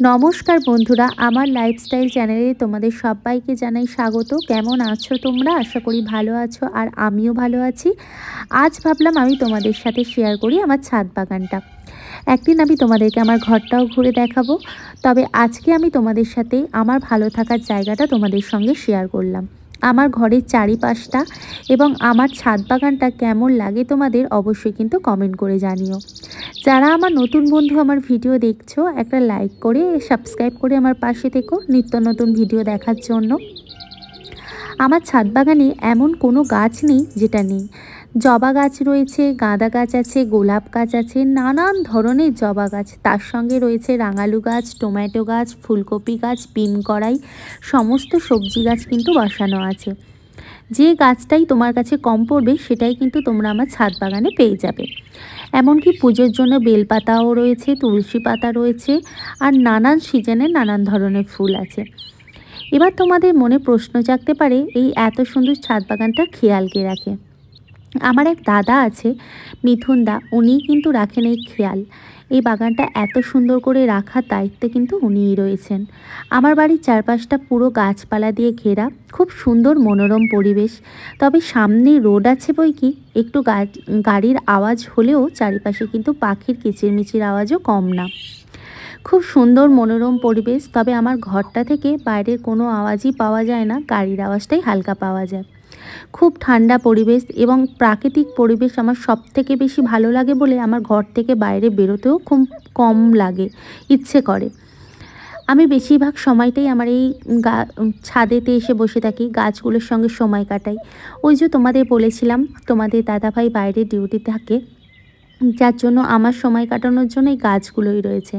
নমস্কার বন্ধুরা, আমার লাইফস্টাইল চ্যানেলে তোমাদের সবাইকে জানাই স্বাগত। কেমন আছো তোমরা? আশা করি ভালো আছো আর আমিও ভালো আছি। আজ ভাবলাম আমি তোমাদের সাথে শেয়ার করি আমার ছাদ বাগানটা। একদিন আমি তোমাদেরকে আমার ঘরটাও ঘুরে দেখাবো। তবে আজকে আমি তোমাদের সাথে আমার ভালো থাকার জায়গাটা তোমাদের সঙ্গে শেয়ার করলাম। আমার ঘরের চারিপাশটা এবং আমার ছাদ বাগানটা কেমন লাগে তোমাদের অবশ্যই কিন্তু কমেন্ট করে জানিও। যারা আমার নতুন বন্ধু আমার ভিডিও দেখছ, একটা লাইক করে সাবস্ক্রাইব করে আমার পাশে থেকো নিত্য নতুন ভিডিও দেখার জন্য। আমার ছাদ বাগানে এমন কোনো গাছ নেই যেটা নেই। জবা গাছ রয়েছে, গাঁদা গাছ আছে, গোলাপ গাছ আছে, নানান ধরনের জবা গাছ। তার সঙ্গে রয়েছে রাঙালু গাছ, টমেটো গাছ, ফুলকপি গাছ পিম কড়াই, সমস্ত সবজি গাছ কিন্তু বসানো আছে। যে গাছটাই তোমার কাছে কম পড়বে, সেটাই কিন্তু তোমরা আমার ছাদ বাগানে পেয়ে যাবে। এমনকি পুজোর জন্য বেলপাতাও রয়েছে, তুলসী পাতা রয়েছে, আর নানান সিজনে নানান ধরনের ফুল আছে। এবার তোমাদের মনে প্রশ্ন জাগতে পারে, এই এত সুন্দর ছাদ বাগানটা খেয়াল কে রাখে? আমার এক দাদা আছে, মিথুন দা, উনিই কিন্তু রাখেন এই খেয়াল। এই বাগানটা এত সুন্দর করে রাখার দায়িত্বে কিন্তু উনিই রয়েছেন। আমার বাড়ির চারপাশটা পুরো গাছপালা দিয়ে ঘেরা, খুব সুন্দর মনোরম পরিবেশ। তবে সামনে রোড আছে বই কি, একটু গাড়ির আওয়াজ হলেও চারিপাশে কিন্তু পাখির কিচিরমিচির আওয়াজও কম না। খুব সুন্দর মনোরম পরিবেশ, তবে আমার ঘরটা থেকে বাইরের কোনো আওয়াজই পাওয়া যায় না, গাড়ির আওয়াজটাই হালকা পাওয়া যায়। খুব ঠান্ডা পরিবেশ এবং প্রাকৃতিক পরিবেশ আমার সব থেকে বেশি ভালো লাগে বলে আমার ঘর থেকে বাইরে বেরোতেও খুব কম লাগে, ইচ্ছে করে। আমি বেশিরভাগ সময়টাই আমার এই গা, ছাদেতে এসে বসে থাকি, গাছগুলোর সঙ্গে সময় কাটাই। ওই যে তোমাদের বলেছিলাম, তোমাদের দাদাভাই বাইরে ডিউটি থাকে, যার জন্য আমার সময় কাটানোর জন্য এই গাছগুলোই রয়েছে।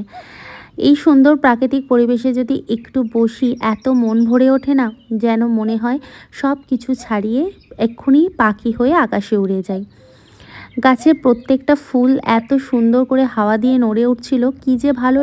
এই সুন্দর প্রাকৃতিক পরিবেশে যদি একটু বসি, এত মন ভরে ওঠে না, যেন মনে হয় সব কিছু ছাড়িয়ে এক্ষুনি পাখি হয়ে আকাশে উড়ে যায় গাছের প্রত্যেকটা ফুল এত সুন্দর করে হাওয়া দিয়ে নড়ে উঠছিল, কি যে ভালো